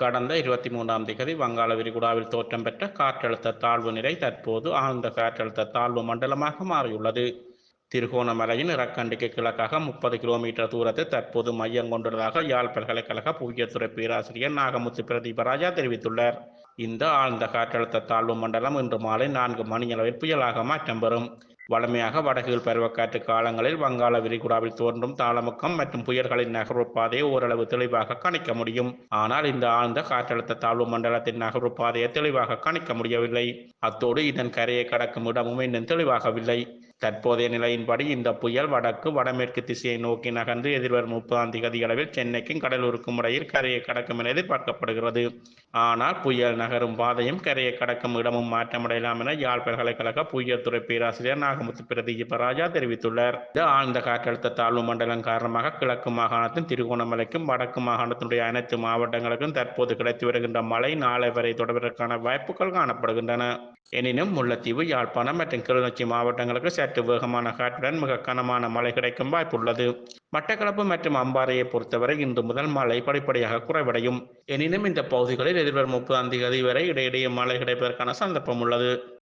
கடந்த இருபத்தி மூன்றாம் திகதி வங்காள விரிகுடாவில் தோற்றம் பெற்ற காற்றழுத்த தாழ்வு நிலை தற்போது ஆழ்ந்த காற்றழுத்த தாழ்வு மண்டலமாக மாறியுள்ளது. திருகோணமலையின் இறக்கண்டிக்கு கிழக்காக முப்பது கிலோமீட்டர் தூரத்தில் தற்போது மையம் கொண்டுள்ளதாக யாழ் பல்கலைக்கழக புவியியத்துறை பேராசிரியர் நாகமுத்து பிரதீபராஜா தெரிவித்துள்ளார். இந்த ஆழ்ந்த காற்றழுத்த தாழ்வு மண்டலம் இன்று மாலை நான்கு மணியளவில் புயலாக மாற்றம் பெறும். வழமையாக வடகிழ் பருவக்காற்று காலங்களில் வங்காள விரிகுடாவில் தோன்றும் தாளமுக்கம் மற்றும் புயல்களின் நகர்வு பாதையை ஓரளவு தெளிவாக கணிக்க முடியும். ஆனால் இந்த ஆழ்ந்த காற்றழுத்த தாழ்வு மண்டலத்தின் நகர்வு பாதையை தெளிவாக கணிக்க முடியவில்லை. அத்தோடு இதன் கரையை கடக்கும் இடமும் இன்னும் தெளிவாகவில்லை. தற்போதைய நிலையின்படி இந்த புயல் வடக்கு வடமேற்கு திசையை நோக்கி நகர்ந்து எதிர்வரும் முப்பதாம் தேதி அளவில் சென்னைக்கும் கடலூருக்கும் இடையில் கரையை கடக்கும் என எதிர்பார்க்கப்படுகிறது. ஆனால் புயல் நகரும் பாதையும் கரையை கடக்கும் இடமும் மாற்றமடையலாம் என யாழ் பல்கலைக்கழக புயல் துறை பேராசிரியர் நாகமுத்து பிரதீப ராஜா தெரிவித்துள்ளார் ஆழ்ந்த காற்றழுத்த தாழ்வு மண்டலம் காரணமாக கிழக்கு மாகாணத்தின் திருகோணமலைக்கும் வடக்கு மாகாணத்தினுடைய அனைத்து மாவட்டங்களுக்கும் தற்போது கிடைத்து வருகின்ற மழை நாளை வரை தொடர்வதற்கான வாய்ப்புகள் காணப்படுகின்றன. எனினும் முல்லைத்தீவு யாழ்ப்பாணம் மற்றும் கிளிநொச்சி மாவட்டங்களுக்கு சற்று வேகமான காற்றுடன் மிக கனமான மழை கிடைக்கும் வாய்ப்புள்ளது. மட்டக்களப்பு மற்றும் அம்பாறையை பொறுத்தவரை இன்று முதல் மழை படிப்படியாக குறைவடையும். எனினும் இந்த பகுதிகளில் எதிர்வரும் முப்பதாம் தேதி வரை இடையிடையே மழை கிடைப்பதற்கான சந்தர்ப்பம் உள்ளது.